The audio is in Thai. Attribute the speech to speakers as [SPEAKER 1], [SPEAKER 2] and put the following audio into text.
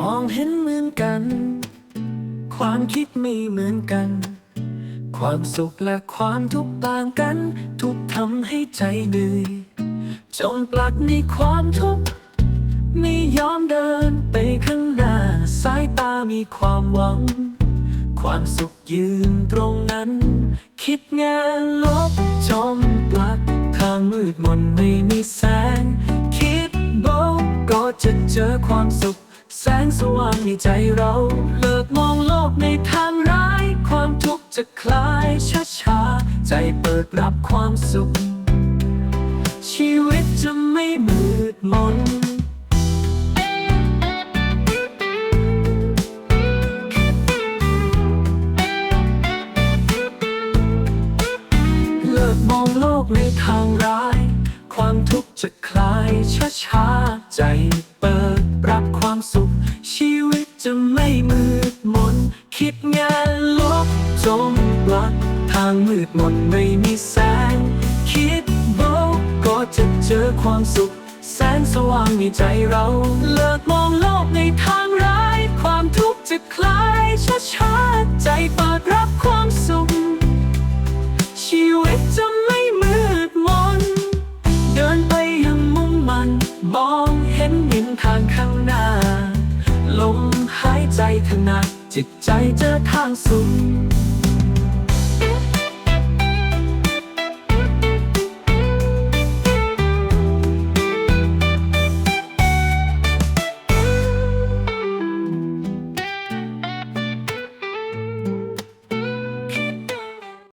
[SPEAKER 1] มองเห็นเหมือนกัน ความคิดไม่เหมือนกัน ความสุขและความทุกข์ต่างกัน ทุกทำให้ใจเหนื่อยจงปลักในความทุกข์ไม่ยอมเดินไปข้างหน้า สายตามีความหวัง ความสุขยืนตรงนั้น คิดงานลบจมปลักทางมืดมนไม่มีแสง คิดบกก็จะเจอความสุข แสงสว่างในใจเรา เลิกมองโลกในทางร้าย ความทุกข์จะคลายช้าๆ ใจเปิดรับความสุข ชีวิตจะไม่มืดมนเลิกมองโลกในทางร้าย ความทุกข์จะคลายช้าๆ ใจ คิดงานลบจมปลักทางมืดมนไม่มีแสง คิดโบกก็จะเจอความสุข แสงสว่างในใจเรา เลิกมองโลกในทางร้าย ความทุกข์จะคลายช้าๆใจเปิดรับความสุข ชีวิตจะไม่มืดมน เดินไปยังมุ่งมันมองเห็นยินทางข้างหน้า ลมหายใจถนัด จิตใจเจอทางสุข